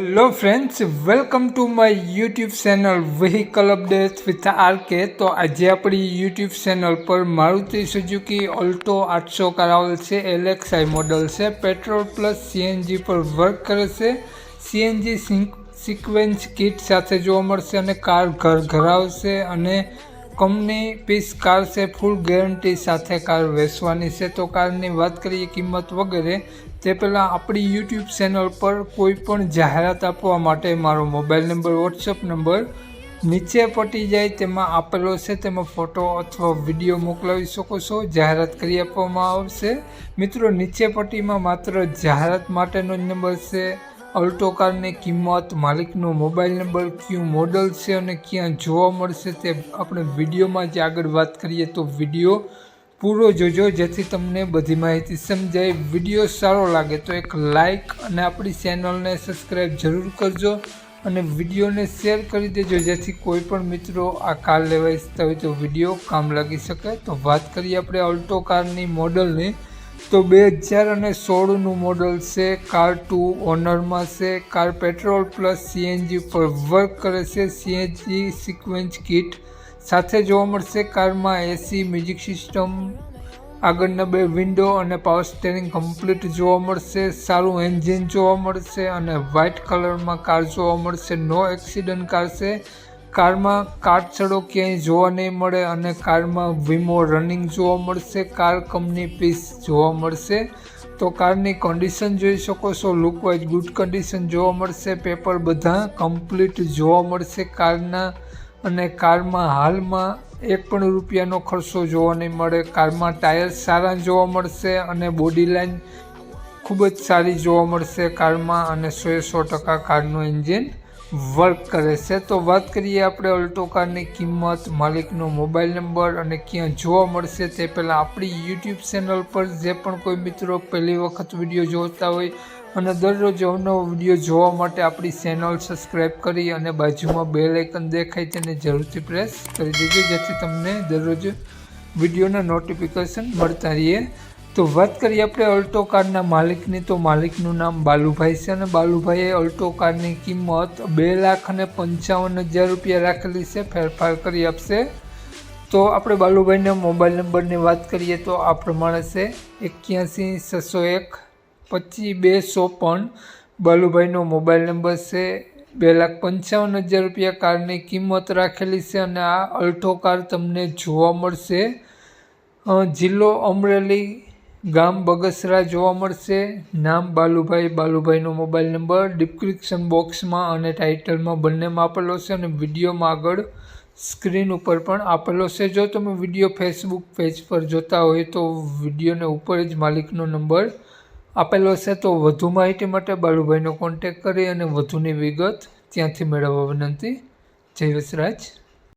Hello friends welcome to my YouTube channel vehicle update with RK તો આજે આપણી YouTube channel પર Maruti Suzuki Alto આઠસો કરાવેલ છે એલેક્સઆઈ મોડલ છે પેટ્રોલ પ્લસ સીએનજી પર વર્ક કરે છે. સીએનજી સિક્વેન્સ કિટ સાથે જોવા મળશે અને કાર ઘર ઘરાવશે અને કંપની પીસ કાર છે ફૂલ ગેરંટી સાથે કાર વેચવાની છે. તો કારની વાત કરીએ, કિંમત વગેરે તે પહેલાં આપણી યુટ્યુબ ચેનલ પર કોઈ પણ જાહેરાત આપવા માટે મારો મોબાઈલ નંબર વોટ્સઅપ નંબર નીચે પટી જાય તેમાં આપેલો છે. તેમાં ફોટો અથવા વીડિયો મોકલાવી શકો છો. જાહેરાત કરી આપવામાં આવશે. મિત્રો, નીચે પટ્ટીમાં માત્ર જાહેરાત માટેનો જ નંબર છે. અલ્ટો કારની કિંમત, માલિકનો મોબાઈલ નંબર કયું મોડલ છે અને ક્યાં જોવા મળશે તે આપણે વિડીયોમાં જ આગળ વાત કરીએ તો વીડિયો પૂરો જોજો, જેથી તમને બધી માહિતી સમજાય. વીડિયો સારો લાગે તો એક લાઇક અને આપણી ચેનલને સબસ્ક્રાઈબ જરૂર કરજો અને વિડીયોને શેર કરી દેજો, જેથી કોઈ પણ મિત્રો આ કાર લેવા ઈચ્છતા હોય તો વીડિયો કામ લાગી શકે. તો વાત કરીએ આપણે ઓલ્ટો કારની મોડલની. તો બે હજાર અને સોળનું મોડલ છે, કાર ટુ ઓનરમાં છે, કાર પેટ્રોલ પ્લસ સીએનજી પર વર્ક કરે છે. સીએનજી સિક્વન્સ કિટ સાથે જોવા મળશે કારમાં એસી મ્યુઝિક સિસ્ટમ આગળના બે વિન્ડો અને પાવર સ્ટેરિંગ કમ્પ્લીટ જોવા મળશે, સારું એન્જિન જોવા મળશે અને વ્હાઇટ કલરમાં કાર જોવા મળશે. નો એક્સિડન્ટ કાર છે. કારમાં કાટછડો ક્યાંય જોવા નહીં મળે અને કારમાં વીમો રનિંગ જોવા મળશે કાર કંપની પીસ જોવા મળશે. તો કારની કન્ડિશન જોઈ શકો છો લુકવાઇઝ ગુડ કન્ડિશન જોવા મળશે પેપર બધા કમ્પ્લીટ જોવા મળશે કારના અને કારમાં હાલમાં એક પણ રૂપિયાનો ખર્ચો જોવા નહીં મળે. કારમાં ટાયર સારા જોવા મળશે અને બોડી લાઇન ખૂબ જ સારી જોવા મળશે કારમાં અને સો સો ટકા કારનું એન્જિન. વર્ક કરે છે. તો વાત કરીએ આપણે અલ્ટો કારની કિંમત, માલિકનો મોબાઈલ નંબર અને ક્યાં જોવા મળશે તે પહેલાં આપણી યુટ્યુબ ચેનલ પર જે પણ કોઈ મિત્રો પહેલી વખત વીડિયો જોતા હોય અને દરરોજ અવનવો વીડિયો જોવા માટે આપણી ચેનલ સબસ્ક્રાઈબ કરી અને બાજુમાં બે આઇકન દેખાય તેને જરૂરથી પ્રેસ કરી દેજો. જેથી તમને દરરોજ વિડીયોના નોટિફિકેશન મળતા રહીએ. તો વાત કરીએ આપણે અલ્ટો કારના માલિકની. તો માલિકનું નામ બાલુભાઈ છે અને બાલુભાઈએ અલ્ટો કારની કિંમત બે લાખ અને પંચાવન હજાર રૂપિયા રાખેલી છે, ફેરફાર કરી આપશે. તો આપણે બાલુભાઈના મોબાઈલ નંબરની વાત કરીએ તો આ પ્રમાણે છે, એક્યાસી, છસો એક, પચીસ બે ચોપન બાલુભાઈનો મોબાઈલ નંબર છે, બે લાખ પંચાવન હજાર રૂપિયા કારની કિંમત રાખેલી છે અને આ અલ્ટો કાર તમને જોવા મળશે. જિલ્લો અમરેલી ગામ બગસરા જોવા મળશે. નામ બાલુભાઈ. બાલુભાઈનો મોબાઈલ નંબર ડિસ્ક્રિપ્શન બોક્સમાં અને ટાઇટલમાં બંનેમાં આપેલો છે અને વિડીયોમાં આગળ સ્ક્રીન ઉપર પણ આપેલો છે. જો તમે વીડિયો ફેસબુક પેજ પર જોતા હોય તો વિડીયોને ઉપર જ માલિકનો નંબર આપેલો છે. તો વધુ માહિતી માટે બાલુભાઈનો કોન્ટેક કરી અને વધુની વિગત ત્યાંથી મેળવવા વિનંતી. જય વસરાજ.